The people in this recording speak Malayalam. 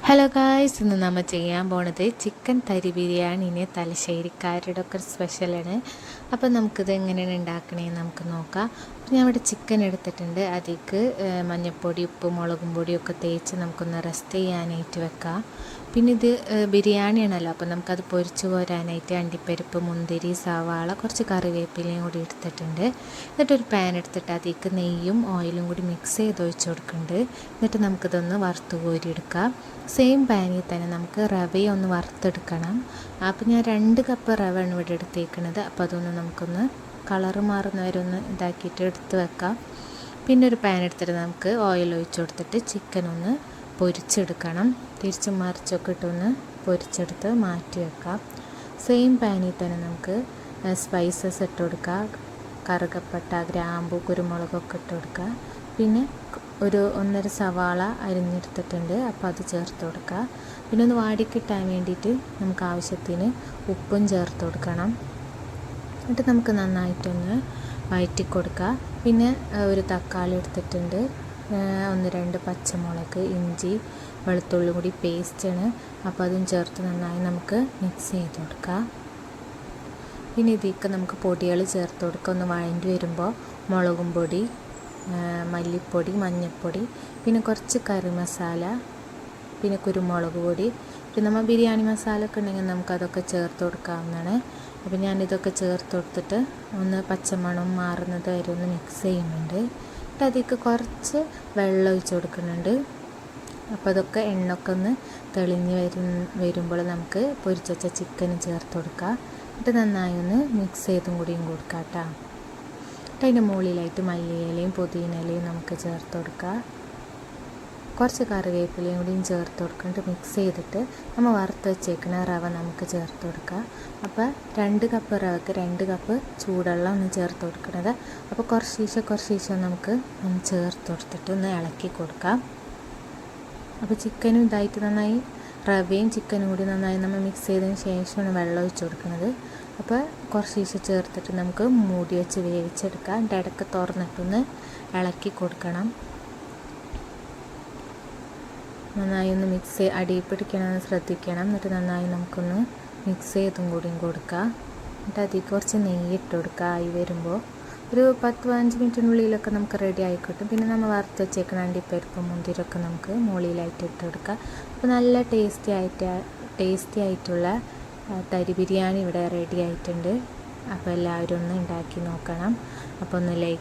ഹലോ ഗായ്സ് ഇന്ന് നമ്മൾ ചെയ്യാൻ പോണത് ചിക്കൻ തരി ബിരിയാണിനെ തലശ്ശേരിക്കാരുടെ ഒക്കെ സ്പെഷ്യലാണ് അപ്പോൾ നമുക്കിത് എങ്ങനെയാണ് ഉണ്ടാക്കണേന്ന് നമുക്ക് നോക്കാം. ഞാൻ ഇവിടെ ചിക്കൻ എടുത്തിട്ടുണ്ട്. അതിലേക്ക് മഞ്ഞൾപ്പൊടി ഉപ്പ് മുളകും പൊടിയൊക്കെ തേച്ച് നമുക്കൊന്ന് റെസ്റ്റ് ചെയ്യാനായിട്ട് വെക്കാം. പിന്നെ ഇത് ബിരിയാണിയാണല്ലോ. അപ്പോൾ നമുക്കത് പൊരിച്ചു പോരാനായിട്ട് അണ്ടിപ്പരിപ്പ് മുന്തിരി സവാള കുറച്ച് കറിവേപ്പിലയും കൂടി എടുത്തിട്ടുണ്ട്. എന്നിട്ടൊരു പാൻ എടുത്തിട്ട് അതിലേക്ക് നെയ്യും ഓയിലും കൂടി മിക്സ് ചെയ്ത് ഒഴിച്ച് കൊടുക്കുന്നുണ്ട്. എന്നിട്ട് നമുക്കിതൊന്ന് വറുത്ത് കോരിയെടുക്കാം. സെയിം പാനിൽ തന്നെ നമുക്ക് റവയെ ഒന്ന് വറുത്തെടുക്കണം. അപ്പോൾ ഞാൻ രണ്ട് കപ്പ് റവയാണ് ഇവിടെ എടുത്തേക്കുന്നത് അപ്പോൾ അതൊന്ന് നമുക്കൊന്ന് കളറ് മാറുന്നവരെ ഒന്ന് ഇതാക്കിയിട്ട് എടുത്ത് വെക്കാം. പിന്നെ ഒരു പാൻ എടുത്തിട്ട് നമുക്ക് ഓയിൽ ഒഴിച്ച് കൊടുത്തിട്ട് ചിക്കൻ ഒന്ന് പൊരിച്ചെടുക്കണം. തിരിച്ച് മറിച്ചൊക്കെ ഇട്ടൊന്ന് പൊരിച്ചെടുത്ത് മാറ്റി വെക്കാം. സെയിം പാനിൽ തന്നെ നമുക്ക് സ്പൈസസ് ഇട്ട് കൊടുക്കുക കറുകപ്പട്ട ഗ്രാമ്പു കുരുമുളകൊക്കെ ഇട്ട് കൊടുക്കുക പിന്നെ ഒരു ഒന്നര സവാള അരിഞ്ഞെടുത്തിട്ടുണ്ട്. അപ്പോൾ അത് ചേർത്ത് കൊടുക്കുക പിന്നെ ഒന്ന് വാടിക്കിട്ടാൻ വേണ്ടിയിട്ട് നമുക്ക് ആവശ്യത്തിന് ഉപ്പും ചേർത്ത് കൊടുക്കണം. എന്നിട്ട് നമുക്ക് നന്നായിട്ടൊന്ന് വഴറ്റി കൊടുക്കുക പിന്നെ ഒരു തക്കാളി എടുത്തിട്ടുണ്ട്. ഒന്ന് രണ്ട് പച്ചമുളക് ഇഞ്ചി വെളുത്തുള്ളി കൂടി പേസ്റ്റാണ് അപ്പോൾ അതും ചേർത്ത് നന്നായി നമുക്ക് മിക്സ് ചെയ്ത് കൊടുക്കുക പിന്നെ ഇതിലേക്ക് നമുക്ക് പൊടികൾ ചേർത്ത് കൊടുക്കുക ഒന്ന് വഴണ്ടി വരുമ്പോൾ മുളകും പൊടി മല്ലിപ്പൊടി മഞ്ഞൾപ്പൊടി പിന്നെ കുറച്ച് കറി മസാല പിന്നെ കുരുമുളക് പൊടി. പിന്നെ നമ്മൾ ബിരിയാണി മസാല ഒക്കെ ഉണ്ടെങ്കിൽ നമുക്കതൊക്കെ ചേർത്ത് കൊടുക്കാവുന്നതാണ്. അപ്പോൾ ഞാനിതൊക്കെ ചേർത്ത് കൊടുത്തിട്ട് ഒന്ന് പച്ചമണം മാറുന്നത് വരെ ഒന്ന് മിക്സ് ചെയ്യുന്നുണ്ട്. എന്നിട്ട് അതിലേക്ക് കുറച്ച് വെള്ളം ഒഴിച്ച് കൊടുക്കുന്നുണ്ട്. അപ്പോൾ അതൊക്കെ എണ്ണൊക്കെ ഒന്ന് തെളിഞ്ഞ് വരും വരുമ്പോൾ നമുക്ക് പൊരിച്ച വെച്ച ചിക്കൻ ചേർത്ത് കൊടുക്കുക എന്നിട്ട് നന്നായി ഒന്ന് മിക്സ് ചെയ്തും കൂടിയും കൊടുക്കാം കേട്ടോ എന്നിട്ട് അതിന്റെ മുകളിലായിട്ട് മല്ലിയിലയും പുതിനയിലയും നമുക്ക് ചേർത്ത് കൊടുക്കുക കുറച്ച് കറിവേപ്പിലയും കൂടിയും ചേർത്ത് കൊടുക്കുന്നുണ്ട് മിക്സ് ചെയ്തിട്ട് നമ്മൾ വറുത്ത് വെച്ചേക്കുന്ന റവ നമുക്ക് ചേർത്ത് കൊടുക്കുക അപ്പോൾ രണ്ട് കപ്പ് റവക്ക് രണ്ട് കപ്പ് ചൂടുവെള്ളം ഒന്ന് ചേർത്ത് കൊടുക്കണത്. അപ്പോൾ കുറച്ച് ശീശ കുറച്ച് ശീശ നമുക്ക് ഒന്ന് ചേർത്ത് കൊടുത്തിട്ട് ഒന്ന് ഇളക്കി കൊടുക്കാം. അപ്പോൾ ചിക്കനും ഇതായിട്ട് നന്നായി റവയും ചിക്കനും കൂടി നന്നായി നമ്മൾ മിക്സ് ചെയ്തതിന് ശേഷമാണ് വെള്ളം ഒഴിച്ച് കൊടുക്കുന്നത് അപ്പോൾ കുറച്ച് ഈശ ചേർത്തിട്ട് നമുക്ക് മൂടി വെച്ച് വേവിച്ചെടുക്കാം. അതിന്റെ ഇടയ്ക്ക് തുറന്നിട്ടൊന്ന് ഇളക്കി കൊടുക്കണം. നന്നായി ഒന്ന് മിക്സ് അടി പിടിക്കണമെന്ന് ശ്രദ്ധിക്കണം. എന്നിട്ട് നന്നായി നമുക്കൊന്ന് മിക്സ് ചെയ്തും കൂടിയും കൊടുക്കുക എന്നിട്ട് അതിൽ കുറച്ച് നെയ്യ് ഇട്ട് കൊടുക്കുക ആയി വരുമ്പോൾ ഒരു പത്ത് പതിനഞ്ച് മിനിറ്റിനുള്ളിലൊക്കെ നമുക്ക് റെഡി ആയി കിട്ടും. പിന്നെ നമ്മൾ വറുത്ത് വെച്ചേക്കണ അണ്ടിപ്പരിപ്പ് മുന്തിരൊക്കെ നമുക്ക് മുകളിലായിട്ട് ഇട്ട് കൊടുക്കുക അപ്പോൾ നല്ല ടേസ്റ്റി ആയിട്ട് ടേസ്റ്റി ആയിട്ടുള്ള തരി ബിരിയാണി ഇവിടെ റെഡി ആയിട്ടുണ്ട്. അപ്പോൾ എല്ലാവരും ഒന്ന് ഉണ്ടാക്കി നോക്കണം. അപ്പോൾ ഒന്ന് ലൈക്ക്